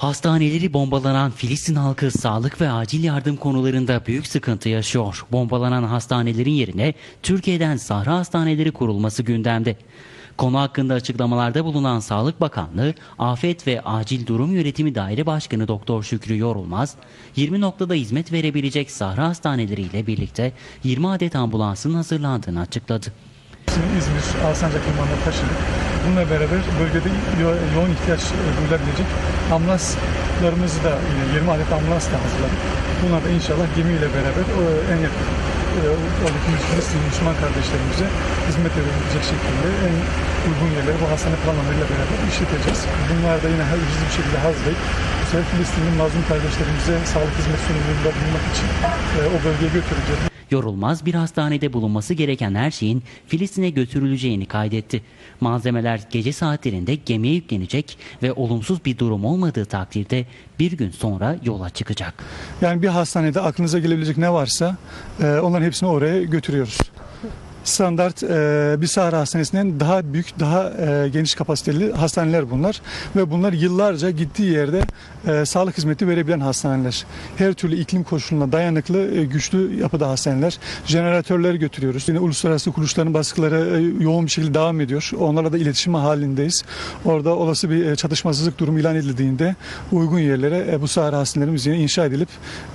Hastaneleri bombalanan Filistin halkı sağlık ve acil yardım konularında büyük sıkıntı yaşıyor. Bombalanan hastanelerin yerine Türkiye'den sahra hastaneleri kurulması gündemde. Konu hakkında açıklamalarda bulunan Sağlık Bakanlığı, Afet ve Acil Durum Yönetimi Daire Başkanı Doktor Şükrü Yorulmaz, 20 noktada hizmet verebilecek sahra hastaneleriyle birlikte 20 adet ambulansın hazırlandığını açıkladı. Şimdi İzmir, Alsancak limanına taşıdık. Bununla beraber bölgede yo- yoğun ihtiyaç duyulabilecek ambulanslarımızı da yine 20 adet ambulans da hazırladık. Bunlar da inşallah gemiyle beraber en yakın e, oradaki Müslüman kardeşlerimize hizmet edebilecek şekilde en uygun yerleri bu hastane planlarıyla beraber işleteceğiz. Bunlar da yine hızlı bir şekilde hazırlayıp bu sefer Filistinli mazlum kardeşlerimize sağlık hizmet sunumunda bulunmak için e, o bölgeye götüreceğiz. Yorulmaz bir hastanede bulunması gereken her şeyin Filistin'e götürüleceğini kaydetti. Malzemeler gece saatlerinde gemiye yüklenecek ve olumsuz bir durum olmadığı takdirde bir gün sonra yola çıkacak. Yani bir hastanede aklınıza gelebilecek ne varsa e, onların hepsini oraya götürüyoruz. Standart e, bir sahra hastanesinden daha büyük, daha e, geniş kapasiteli hastaneler bunlar. Ve bunlar yıllarca gittiği yerde e, sağlık hizmeti verebilen hastaneler. Her türlü iklim koşuluna dayanıklı, e, güçlü yapıda hastaneler. Jeneratörleri götürüyoruz. Yine uluslararası kuruluşların baskıları e, yoğun bir şekilde devam ediyor. Onlarla da iletişim halindeyiz. Orada olası bir e, çatışmasızlık durumu ilan edildiğinde uygun yerlere e, bu sahra hastanelerimiz yine inşa edilip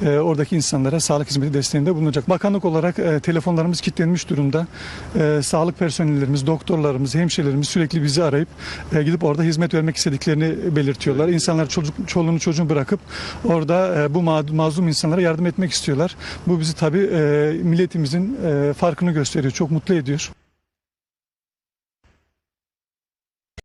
e, oradaki insanlara sağlık hizmeti desteğinde bulunacak. Bakanlık olarak e, telefonlarımız kilitlenmiş durumda. E, sağlık personellerimiz, doktorlarımız, hemşirelerimiz sürekli bizi arayıp e, gidip orada hizmet vermek istediklerini belirtiyorlar. İnsanlar çocuk, çoluğunu çocuğunu bırakıp orada e, bu ma- mazlum insanlara yardım etmek istiyorlar. Bu bizi tabii e, milletimizin e, farkını gösteriyor, çok mutlu ediyor.